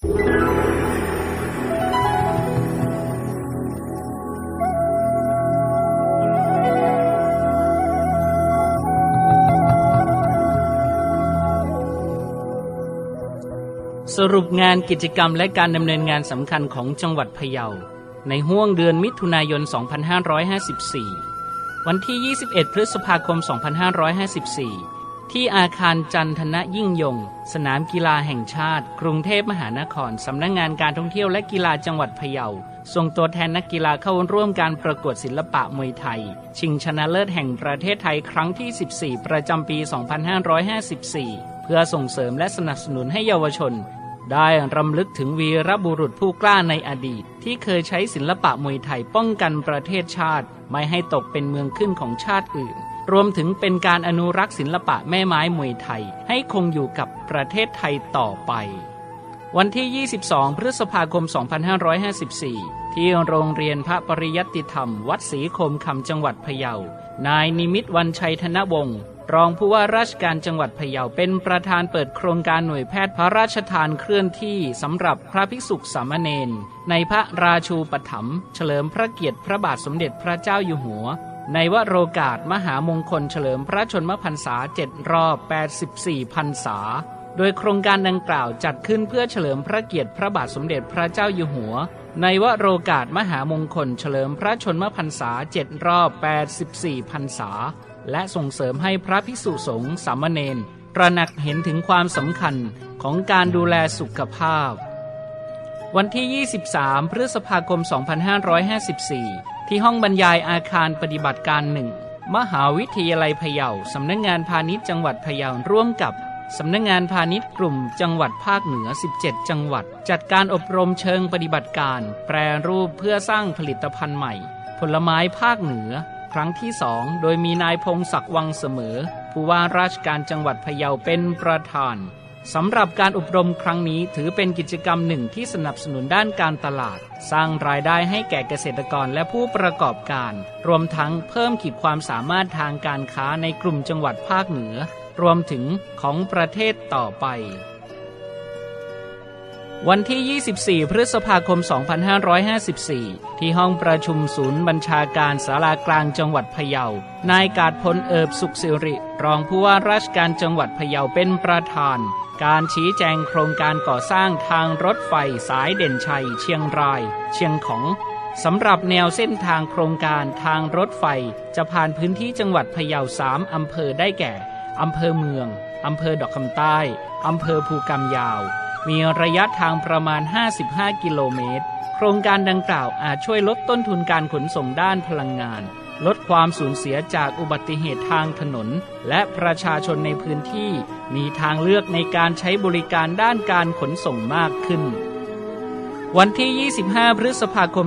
สรุปงานกิจกรรมและการดำเนินงานสำคัญของจังหวัดพะเยา ในห้วงเดือนมิถุนายน 2554 วันที่ 21 พฤษภาคม 2554 ที่อาคารจันทนะยิ่งยง สนามกีฬาแห่งชาติ กรุงเทพมหานคร สำนักงงานการท่องเที่ยวและกีฬาจังหวัดพะเยา ส่งตัวแทนนักกีฬาเข้าร่วมการประกวดศิลปะมวยไทย ชิงชนะเลิศแห่งประเทศไทยครั้งที่ 14 ประจำปี 2554 เพื่อส่งเสริมและสนับสนุนให้เยาวชน ได้รำลึกถึงวีรบุรุษผู้กล้าในอดีต ที่เคยใช้ศิลปะมวยไทยป้องกันประเทศชาติ ไม่ให้ตกเป็นเมืองขึ้นของชาติอื่น รวมถึงเป็นการอนุรักษ์ศิลปะแม่ไม้มวยไทย ให้คงอยู่กับประเทศไทยต่อไป วันที่ 22 พฤษภาคม 2554 ที่โรงเรียนพระปริยัติธรรม วัดศรีคมคำจังหวัดพะเยา นายนิมิตวันชัยธนวงศ์รองผู้ว่าราชการจังหวัดพะเยาเป็นประธานเปิดโครงการหน่วยแพทย์พระราชทานเคลื่อนที่สำหรับพระภิกษุสามเณรในพระราชูปถัมภ์เฉลิมพระเกียรติพระบาทสมเด็จพระเจ้าอยู่หัว ในวโรกาสมหามงคลเฉลิมพระชนมพรรษาเจ็ดรอบ 84พรรษา โดยโครงการดังกล่าวจัดขึ้นเพื่อเฉลิมพระเกียรติพระบาทสมเด็จพระเจ้าอยู่หัว ในวโรกาสมหามงคลเฉลิมพระชนมพรรษาเจ็ดรอบ 84พรรษา และส่งเสริมให้พระภิกษุสงฆ์สามเณรตระหนักเห็นถึงความสำคัญของการดูแลสุขภาพ วันที่ 23 พฤษภาคม 2554 ที่ห้องบรรยายอาคารปฏิบัติการหนึ่ง มหาวิทยาลัยพะเยาสำนักงงานพาณิชย์จังหวัดพะเยาร่วมกับสำนักงงานพาณิชย์กลุ่มจังหวัดภาคเหนือ 17 จังหวัด จัดการอบรมเชิงปฏิบัติการ แปรรูปเพื่อสร้างผลิตภัณฑ์ใหม่ ผลไม้ภาคเหนือ ครั้งที่สองโดยมีนายพงศักดิ์วังเสมอ ผู้ว่าราชการจังหวัดพะเยาเป็นประธาน สำหรับการอบรมครั้งนี้ถือเป็นกิจกรรมหนึ่งที่สนับสนุนด้านการตลาด สร้างรายได้ให้แก่เกษตรกรและผู้ประกอบการ รวมทั้งเพิ่มขีดความสามารถทางการค้าในกลุ่มจังหวัดภาคเหนือ รวมถึงของประเทศต่อไป วันที่ 24 พฤษภาคม 2554 ที่ห้องประชุมศูนย์บัญชาการศาลากลางจังหวัดพะเยา นายกาดพลเอิบสุขสิริ รองผู้ว่าราชการจังหวัดพะเยาเป็นประธาน การชี้แจงโครงการก่อสร้างทางรถไฟสายเด่นชัย เชียงราย เชียงของสำหรับแนวเส้นทางโครงการทางรถไฟ จะผ่านพื้นที่จังหวัดพะเยาสามอำเภอได้แก่อำเภอเมืองอำเภอดอกคำใต้อำเภอภูกำยาว มีระยะทางประมาณ 55 กิโลเมตร โครงการดังกล่าวอาจช่วยลดต้นทุนการขนส่งด้านพลังงาน ลดความสูญเสียจากอุบัติเหตุทางถนน และประชาชนในพื้นที่ มีทางเลือกในการใช้บริการด้านการขนส่งมากขึ้นวันที่ 25 พฤษภาคม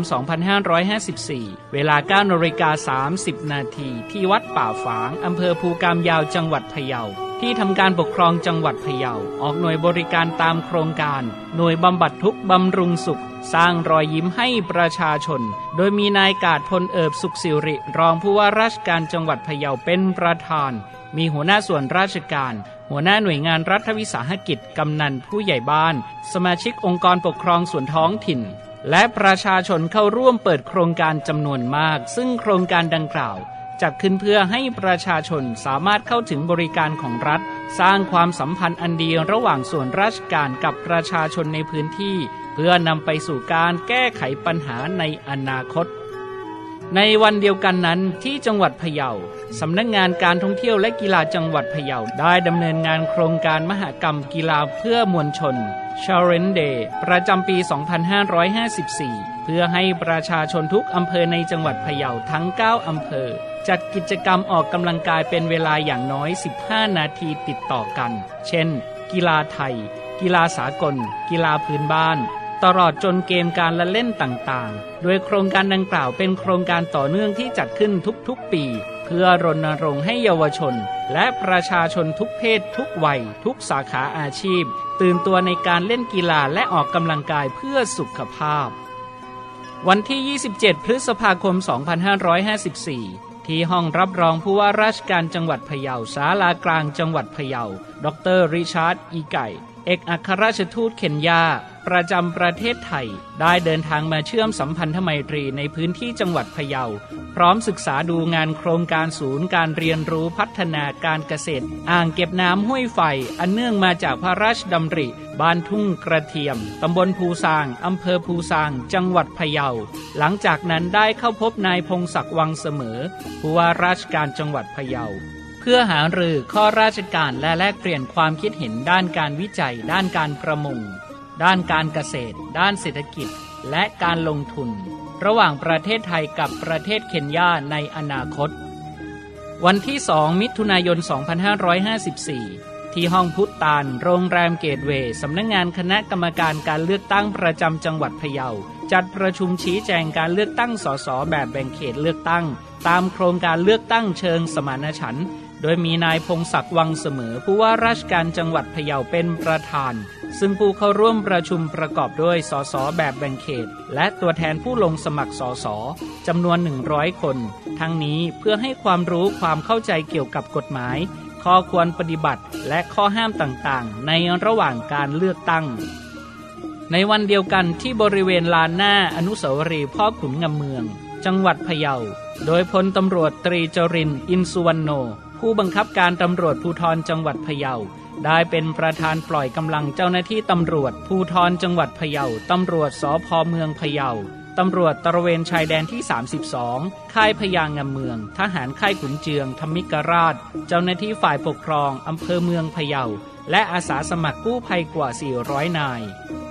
2554 เวลา9นาฬิกา 30 นาที ที่วัดป่าฝาง อำเภอภูกามยาว จังหวัดพะเยา ที่ทำการปกครองจังหวัดพะเยา ออกหน่วยบริการตามโครงการ หน่วยบำบัดทุกบำรุงสุข สร้างรอยยิ้มให้ประชาชน โดยมีนายกาดพลเอิบสุขสิริ รองผู้ว่าราชการจังหวัดพะเยาเป็นประธาน มีหัวหน้าส่วนราชการ หัวหน้าหน่วยงานรัฐวิสาหกิจกำนันผู้ใหญ่บ้าน สมาชิกองค์กรปกครองส่วนท้องถิ่น และประชาชนเข้าร่วมเปิดโครงการจำนวนมาก ซึ่งโครงการดังกล่าว จัดขึ้นเพื่อให้ประชาชนสามารถเข้าถึงบริการของรัฐ สร้างความสัมพันธ์อันดีระหว่างส่วนราชการกับประชาชนในพื้นที่ เพื่อนำไปสู่การแก้ไขปัญหาในอนาคต ในวันเดียวกันนั้นที่จังหวัดพะเยาสำนักงงานการท่องเที่ยวและกีฬาจังหวัดพะเยาได้ดำเนินงานโครงการมหกรรมกีฬาเพื่อมวลชน c h a r e n Day ประจำปี 2554 เพื่อให้ประชาชนทุกอำเภอในจังหวัดพะเยาทั้ง 9 อำเภอ จัดกิจกรรมออกกำลังกายเป็นเวลาอย่างน้อย 15 นาทีติดต่อกัน เช่น กีฬาไทย กีฬาสากล กีฬาพื้นบ้าน ตลอดจนเกมการละเล่นต่างๆ โดยโครงการดังกล่าวเป็นโครงการต่อเนื่องที่จัดขึ้นทุกๆ ปี เพื่อรณรงค์ให้เยาวชน และประชาชนทุกเพศทุกวัย ทุกสาขาอาชีพ ตื่นตัวในการเล่นกีฬาและออกกำลังกายเพื่อสุขภาพ วันที่ 27 พฤษภาคม 2554 ที่ห้องรับรองผู้ว่าราชการจังหวัดพะเยาศาลากลางจังหวัดพะเยา ดรริชาร์ดอีไก่ เอกอัครราชทูตเคนยา ประจำประเทศไทย ได้เดินทางมาเชื่อมสัมพันธไมตรีในพื้นที่จังหวัดพะเยา พร้อมศึกษาดูงานโครงการศูนย์การเรียนรู้พัฒนาการเกษตร อ่างเก็บน้ำห้วยไฟ อันเนื่องมาจากพระราชดำริ บ้านทุ่งกระเทียม ตำบลภูซาง อำเภอภูซาง จังหวัดพะเยา หลังจากนั้นได้เข้าพบนายพงศักดิ์วังเสมอ ผู้ว่าราชการจังหวัดพะเยาเพื่อหารือข้อราชการและแลกเปลี่ยนความคิดเห็นด้านการวิจัยด้านการประมง ด้านการเกษตร ด้านเศรษฐกิจ และการลงทุน ระหว่างประเทศไทยกับประเทศเคนยาในอนาคต วันที่ 2 มิถุนายน 2554 ที่ห้องพุทธาน โรงแรมเกตเวย์สำนักงงานคณะกรรมการการเลือกตั้งประจำจังหวัดพะเยา จัดประชุมชี้แจงการเลือกตั้งสสแบบแบ่งเขตเลือกตั้ง ตามโครงการเลือกตั้งเชิงสมานฉันท์ โดยมีนายพงศักดิ์วังเสมอผู้ว่าราชการจังหวัดพะเยาเป็นประธาน ซึ่งผู้เข้าร่วมประชุมประกอบด้วยสสแบบแบ่งเขต และตัวแทนผู้ลงสมัครสสจำนวน 100 คน ทั้งนี้เพื่อให้ความรู้ความเข้าใจเกี่ยวกับกฎหมาย ข้อควรปฏิบัติและข้อห้ามต่างๆ ในระหว่างการเลือกตั้งในวันเดียวกันที่บริเวณลานหน้าอนุสาวรีย์พ่อขุนงำเมือง จังหวัดพะเยา โดยพลตำรวจตรีจรินอินสุวรรณโน ผู้บังคับการตำรวจภูธรจังหวัดพะเยา ได้เป็นประธานปล่อยกำลังเจ้าหน้าที่ตำรวจภูธรจังหวัดพะเยาตำรวจสพเมืองพะเยาตำรวจตระเวนชายแดนที่ 32 ค่ายพยางงำเมือง ทหารค่ายขุนเจืองธรรมิกราช เจ้าหน้าที่ฝ่ายปกครองอำเภอเมืองพะเยา และอาสาสมัครกู้ภัยกว่า 400 นาย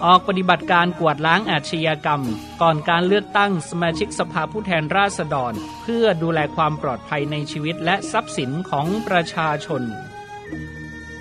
ออกปฏิบัติการกวาดล้างอาชญากรรม ก่อนการเลือกตั้งสมาชิกสภาผู้แทนราษฎร เพื่อดูแลความปลอดภัยในชีวิตและทรัพย์สินของประชาชน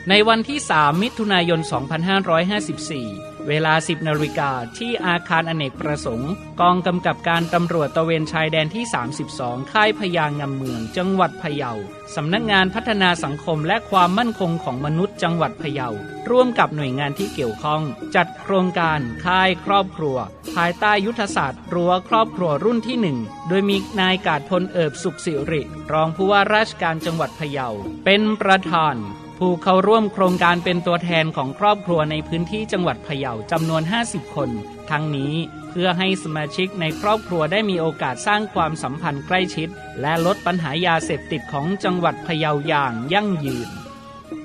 ในวันที่ 3 มิถุนายน 2554 เวลา 10นาฬิกาที่อาคารอเนกประสงค์ กองกำกับการตำรวจตะเวนชายแดนที่ 32 ค่ายพยางงำเมือง จังหวัดพะเยา สำนักงานพัฒนาสังคมและความมั่นคงของมนุษย์จังหวัดพะเยา ร่วมกับหน่วยงานที่เกี่ยวข้อง จัดโครงการค่ายครอบครัว ภายใต้ยุทธศาสตร์รั้วครอบครัวรุ่นที่หนึ่งโดยมีนายกาดพลเอิบสุขสิริ รองผู้ว่าราชการจังหวัดพะเยา เป็นประธาน ผู้เข้าร่วมโครงการเป็นตัวแทนของครอบครัวในพื้นที่จังหวัดพะเยาจำนวน 50 คน ทั้งนี้เพื่อให้สมาชิกในครอบครัวได้มีโอกาสสร้างความสัมพันธ์ใกล้ชิด และลดปัญหายาเสพติดของจังหวัดพะเยาอย่างยั่งยืน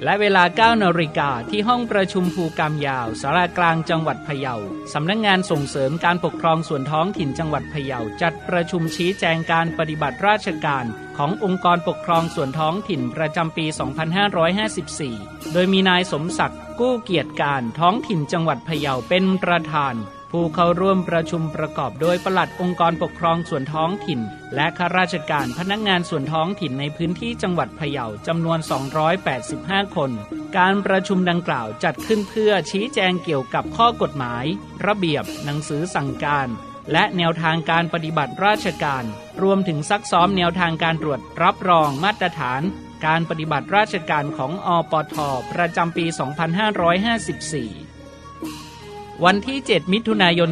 และเวลา9นาฬิกาที่ห้องประชุมภูกรรมยาวสารากลางจังหวัดพะเยา สำนักงงานส่งเสริมการปกครองส่วนท้องถิ่นจังหวัดพะเยา จัดประชุมชี้แจงการปฏิบัติราชการขององค์กรปกครองส่วนท้องถิ่นประจำปี 2554 โดยมีนายสมศักดิ์กู้เกียรติการท้องถิ่นจังหวัดพะเยาเป็นประธาน ผู้เข้าร่วมประชุมประกอบโดยปลัดองค์กรปกครองส่วนท้องถิ่น และข้าราชการพนักงานส่วนท้องถิ่นในพื้นที่จังหวัดพะเยาจำนวน 285 คน การประชุมดังกล่าวจัดขึ้นเพื่อชี้แจงเกี่ยวกับข้อกฎหมาย ระเบียบ หนังสือสั่งการ และแนวทางการปฏิบัติราชการ รวมถึงซักซ้อมแนวทางการตรวจรับรองมาตรฐาน การปฏิบัติราชการของอปทประจำปี 2554 วันที่ 7 มิถุนายน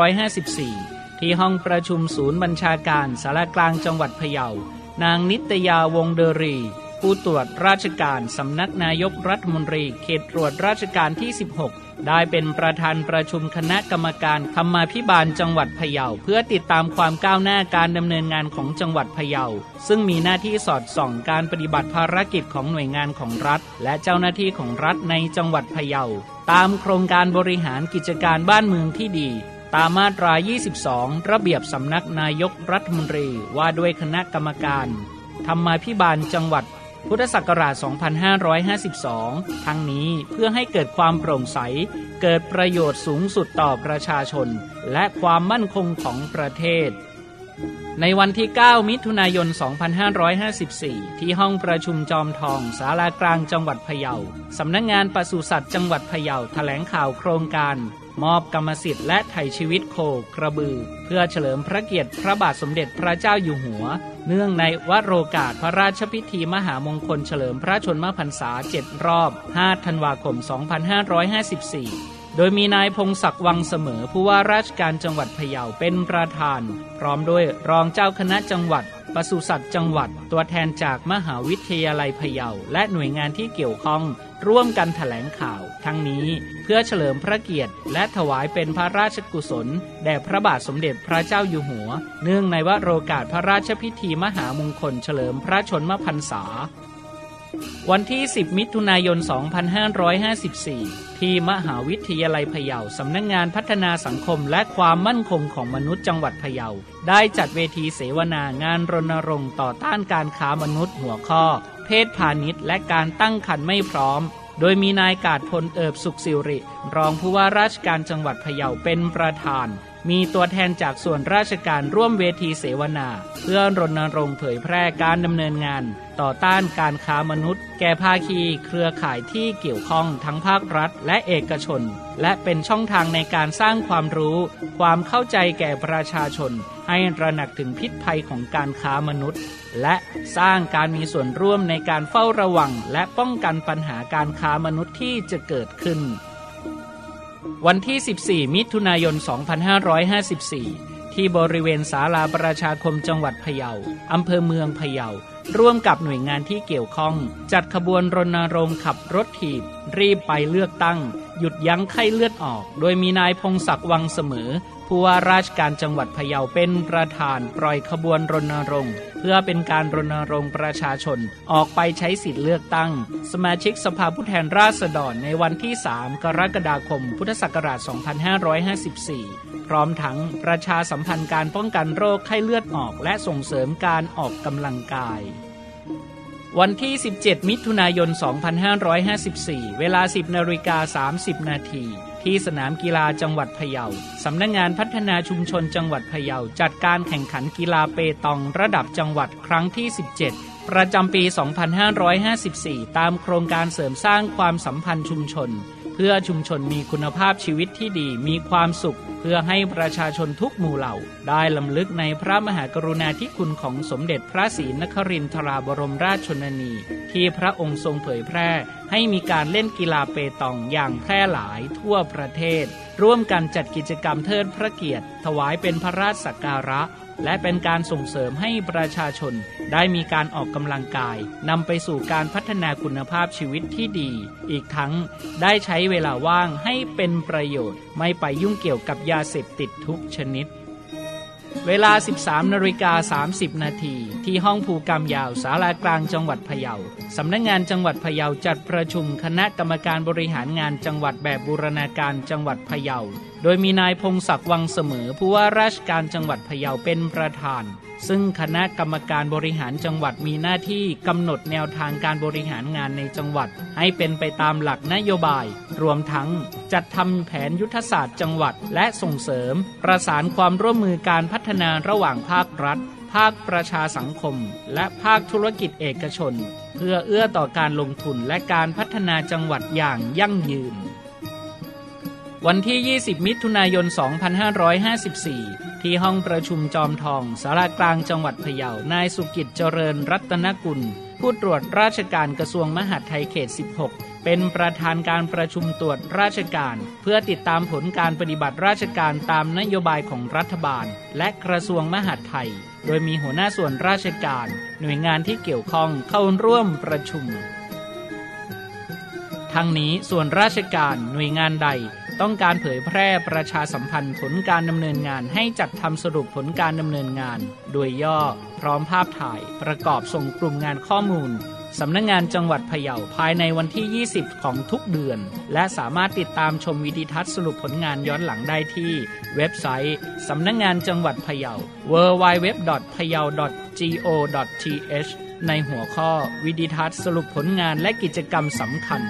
2554 ที่ห้องประชุมศูนย์บัญชาการสารกลางจังหวัดพะเยา นางนิตยาวงเดรี ผู้ตรวจราชการสำนักนายกรัฐมนตรี เขตตรวจราชการที่ 16 ได้เป็นประธานประชุมคณะกรรมการธรรมาภิบาลจังหวัดพะเยา เพื่อติดตามความก้าวหน้าการดำเนินงานของจังหวัดพะเยา ซึ่งมีหน้าที่สอดส่องการปฏิบัติภารกิจของหน่วยงานของรัฐ และเจ้าหน้าที่ของรัฐในจังหวัดพะเยา ตามโครงการบริหารกิจการบ้านเมืองที่ดี ตามมาตรา 22 ระเบียบสำนักนายกรัฐมนตรีว่าด้วยคณะกรรมการธรรมาภิบาลจังหวัด พุทธศักราช 2552 ทั้งนี้เพื่อให้เกิดความโปร่งใส เกิดประโยชน์สูงสุดต่อประชาชน และความมั่นคงของประเทศ ในวันที่ 9 มิถุนายน 2554 ที่ห้องประชุมจอมทองศาลากลางจังหวัดพะเยา สำนักงงานปศุสัตว์จังหวัดพะเยาแถลงข่าวโครงการ มอบกรรมสิทธิ์และไถ่ชีวิตโคกระบือ เพื่อเฉลิมพระเกียรติพระบาทสมเด็จพระเจ้าอยู่หัว เนื่องในวโรกาสพระราชพิธีมหามงคลเฉลิมพระชนมพรรษา 7 รอบ 5 ธันวาคม 2554 โดยมีนายพงศักดิ์วังเสมอผู้ว่าราชการจังหวัดพะเยาเป็นประธาน พร้อมด้วยรองเจ้าคณะจังหวัดปศุสัตว์จังหวัด ตัวแทนจากมหาวิทยาลัยพะเยาและหน่วยงานที่เกี่ยวข้อง ร่วมกันถแถลงข่าว ทั้งนี้เพื่อเฉลิมพระเกียรติ และถวายเป็นพระราชกุศล แด่พระบาทสมเด็จพระเจ้าอยู่หัว เนื่องในวโรกาสพระราชพิธีมหามงคลเฉลิมพระชนมพรรษา วันที่ 10 มิถุนายน 2554 ที่มหาวิทยาลัยพะเยาสำนักงงานพัฒนาสังคมและความมั่นคงของมนุษย์จังหวัดพะเยา ได้จัดเวทีเสวนางานรณรงค์ต่อต้านการค้ามนุษย์หัวข้อ เพศพาณิชย์และการตั้งครรภ์ไม่พร้อม โดยมีนายกาดพลเอิบสุขสิริ รองผู้ว่าราชการจังหวัดพะเยาเป็นประธาน มีตัวแทนจากส่วนราชการร่วมเวทีเสวนา เพื่อรณรงค์เผยแพร่การดำเนินงาน ต่อต้านการค้ามนุษย์ แก่ภาคีเครือข่ายที่เกี่ยวข้องทั้งภาครัฐและเอกชน และเป็นช่องทางในการสร้างความรู้ ความเข้าใจแก่ประชาชน ให้ระหนักถึงพิษภัยของการค้ามนุษย์ และสร้างการมีส่วนร่วมในการเฝ้าระวัง และป้องกันปัญหาการค้ามนุษย์ที่จะเกิดขึ้น วันที่ 14 มิถุนายน 2554 ที่บริเวณศาลาประชาคมจังหวัดพะเยา อำเภอเมืองพะเยา ร่วมกับหน่วยงานที่เกี่ยวข้อง จัดขบวนรณรงค์ขับรถถีบ รีบไปเลือกตั้ง หยุดยั้งไข้เลือดออก โดยมีนายพงศักดิ์วังเสมอ ผู้ว่าราชการจังหวัดพะเยาเป็นประธานปล่อยขบวนรณรงค์ เพื่อเป็นการรณรงค์ประชาชนออกไปใช้สิทธิเลือกตั้ง สมาชิกสภาผู้แทนราษฎรในวันที่ 3 กรกฎาคม พุทธศักราช 2554 พร้อมทั้งประชาสัมพันธ์การป้องกันโรคไข้เลือดออกและส่งเสริมการออกกำลังกายวันที่ 17 มิถุนายน 2554 เวลา 10นาฬิกา30 นาที ที่สนามกีฬาจังหวัดพะเยา สำนักงงานพัฒนาชุมชนจังหวัดพะเยา จัดการแข่งขันกีฬาเปตองระดับจังหวัดครั้งที่ 17 ประจำปี 2554 ตามโครงการเสริมสร้างความสัมพันธ์ชุมชน เพื่อชุมชนมีคุณภาพชีวิตที่ดีมีความสุข เพื่อให้ประชาชนทุกหมู่เหล่า ได้ลำลึกในพระมหากรุณาธิคุณของสมเด็จพระศรีนครินทราบรมราชชนนี ที่พระองค์ทรงเผยแพร่ให้มีการเล่นกีฬาเปตองอย่างแพร่หลายทั่วประเทศ ร่วมกันจัดกิจกรรมเทิดพระเกียรติ ถวายเป็นพระราชสักการะ และเป็นการส่งเสริมให้ประชาชน ได้มีการออกกำลังกายนำไปสู่การพัฒนาคุณภาพชีวิตที่ดี อีกทั้งได้ใช้เวลาว่างให้เป็นประโยชน์ ไม่ไปยุ่งเกี่ยวกับยาเสพติดทุกชนิด เวลา 13นาฬิกา30 นาที ที่ห้องภูกรรมยาวสาลากลางจังหวัดพะเยา สำนักงงานจังหวัดพะเยาจัดประชุมคณะกรรมการบริหารงานจังหวัดแบบบูรณาการจังหวัดพะเยา โดยมีนายพงศักดิ์วังเสมอผู้ว่าราชการจังหวัดพะเยาเป็นประธาน ซึ่งคณะกรรมการบริหารจังหวัดมีหน้าที่กำหนดแนวทางการบริหารงานในจังหวัด ให้เป็นไปตามหลักนโยบาย รวมทั้งจัดทำแผนยุทธศาสตร์จังหวัดและส่งเสริม ประสานความร่วมมือการพัฒนาระหว่างภาครัฐ ภาคประชาสังคม และภาคธุรกิจเอกชน เพื่อเอื้อต่อการลงทุนและการพัฒนาจังหวัดอย่างยั่งยืน วันที่ 20 มิถุนายน 2554 ที่ห้องประชุมจอมทองสารากลางจังหวัดพะเยา นายสุกิจเจริญรัตนกุล ผู้ตรวจราชการกระทรวงมหาดไทยเขต 16 เป็นประธานการประชุมตรวจราชการ เพื่อติดตามผลการปฏิบัติราชการตามนโยบายของรัฐบาล และกระทรวงมหาดไทย โดยมีหัวหน้าส่วนราชการ หน่วยงานที่เกี่ยวข้องเข้าร่วมประชุม ทั้งนี้ส่วนราชการหน่วยงานใด ต้องการเผยแพร่ประชาสัมพันธ์ผลการดำเนินงานให้จัดทำสรุปผลการดำเนินงาน โดยย่อพร้อมภาพถ่าย ประกอบส่งกลุ่มงานข้อมูลสำนักงงานจังหวัดพะเยาภายในวันที่ 20 ของทุกเดือน และสามารถติดตามชมวิดีทัศน์สรุปผลงานย้อนหลังได้ที่ เว็บไซต์สำนักงงานจังหวัดพะเยา www.payao.go.th ในหัวข้อวิดีทัศน์สรุปผลงานและกิจกรรมสำคัญ